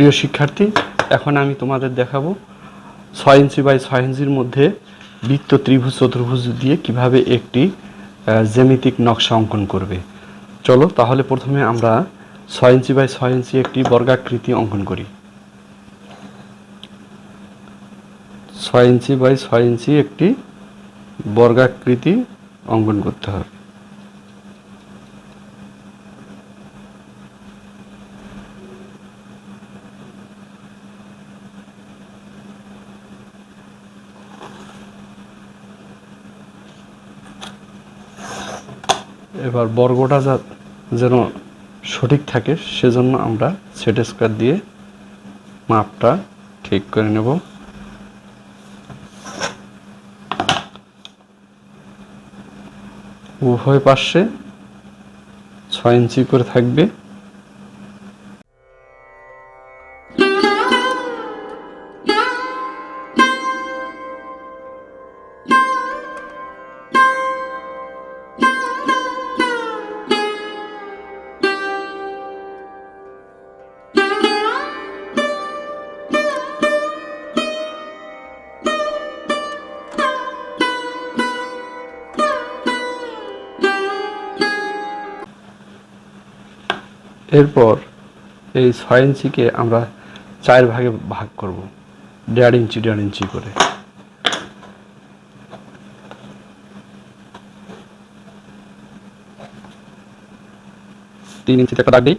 প্রিয় শিক্ষার্থী, এখন আমি তোমাদের দেখাবো ছয় ইঞ্চি বাই ছয় ইঞ্চির মধ্যে বৃত্ত ত্রিভুজ, চতুর্ভুজ দিয়ে কীভাবে একটি জ্যামিতিক নকশা অঙ্কন করবে। চলো তাহলে প্রথমে আমরা ছয় ইঞ্চি বাই ছয় ইঞ্চি একটি বর্গাকৃতি অঙ্কন করি। ছয় ইঞ্চি বাই ছয় ইঞ্চি একটি বর্গাকৃতি অঙ্কন করতে হবে। এবার বর্গটা যা- যেন সঠিক থাকে, সেজন্য আমরা সেট স্কোয়ার দিয়ে মাপটা ঠিক করে নেব। উভয় পাশে ছয় ইঞ্চি করে থাকবে। এরপর এই ছয় ইঞ্চিকে আমরা চার ভাগে ভাগ করব, দেড় ইঞ্চি দেড় ইঞ্চি করে। তিন ইঞ্চিতে একটা দিই।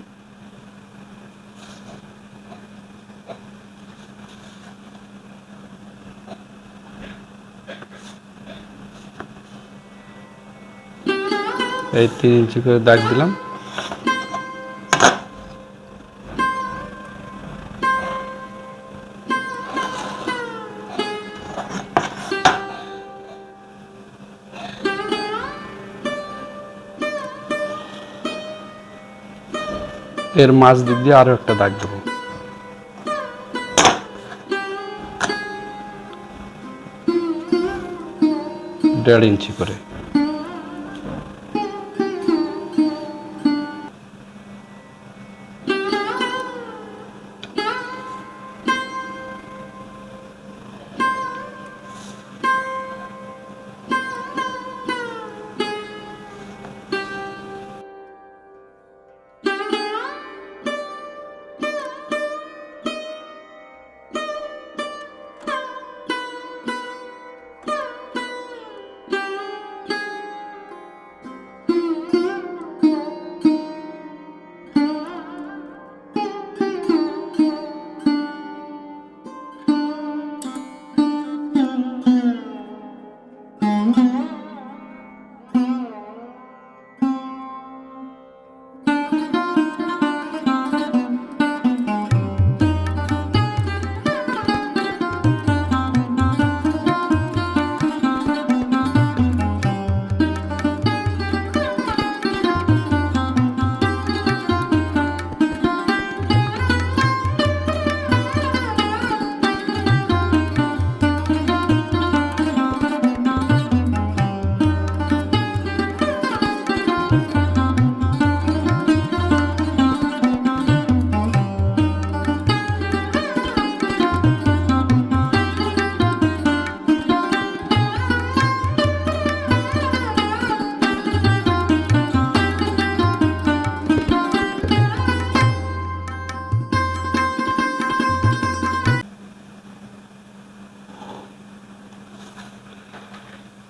এই তিন ইঞ্চি করে দাগ দিলাম। এর মাছ দিক দিয়ে আরও একটা দাগ দেবো। দেড় ইঞ্চি করে।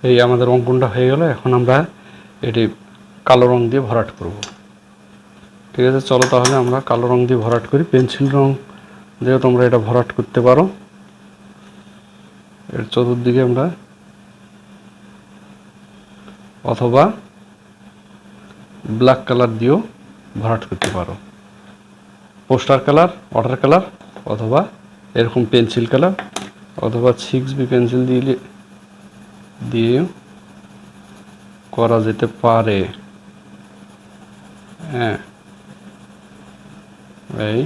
এই আমাদের অঙ্কনটা হয়ে গেল। এখন আমরা এটি কালো রং দিয়ে ভরাট করব। ঠিক আছে, চলো তাহলে আমরা কালো রং দিয়ে ভরাট করি। পেন্সিল রং দিয়ে তোমরা এটা ভরাট করতে পারো, এর চতুর্দিকে আমরা অথবা ব্ল্যাক কালার দিয়েও ভরাট করতে পারো। পোস্টার কালার, ওয়াটার কালার অথবা এরকম পেন্সিল কালার অথবা সিক্স বি পেন্সিল দিলে দিয়ে করা যেতে পারে। হ্যাঁ। এই।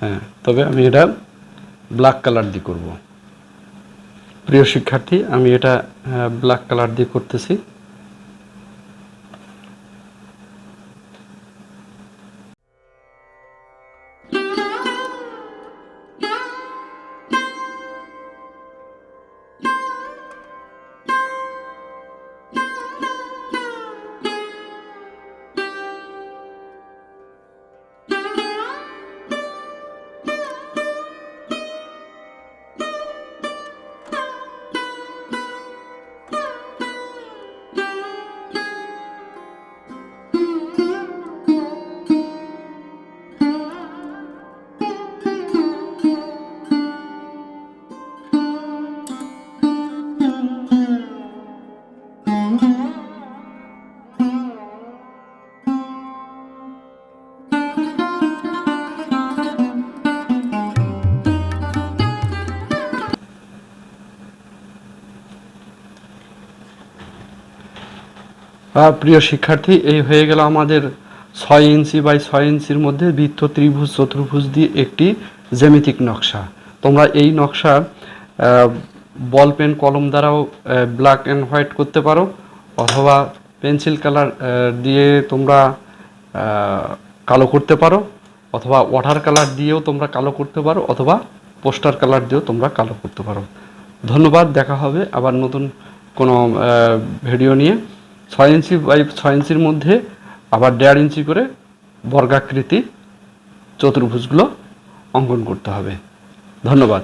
হ্যাঁ তবে আমি এটা ব্ল্যাক কালার দিয়ে করব। প্রিয় শিক্ষার্থী, আমি এটা ব্ল্যাক কালার দিয়ে করতেছি। প্রিয় শিক্ষার্থী, এই হয়ে গেল আমাদের ছয় ইঞ্চি বাই ছয় ইঞ্চির মধ্যে বৃত্ত ত্রিভুজ, চতুর্ভুজ দিয়ে একটি জ্যামিতিক নকশা। তোমরা এই নকশা বল, পেন, কলম দ্বারাও ব্ল্যাক অ্যান্ড হোয়াইট করতে পারো, অথবা পেন্সিল কালার দিয়ে তোমরা কালো করতে পারো, অথবা ওয়াটার কালার দিয়েও তোমরা কালো করতে পারো, অথবা পোস্টার কালার দিয়েও তোমরা কালো করতে পারো। ধন্যবাদ, দেখা হবে আবার নতুন কোনো ভিডিও নিয়ে। ছয় ইঞ্চি বাই ছয় ইঞ্চির মধ্যে আবার দেড় ইঞ্চি করে বর্গাকৃতি চতুর্ভুজগুলো অঙ্কন করতে হবে। ধন্যবাদ।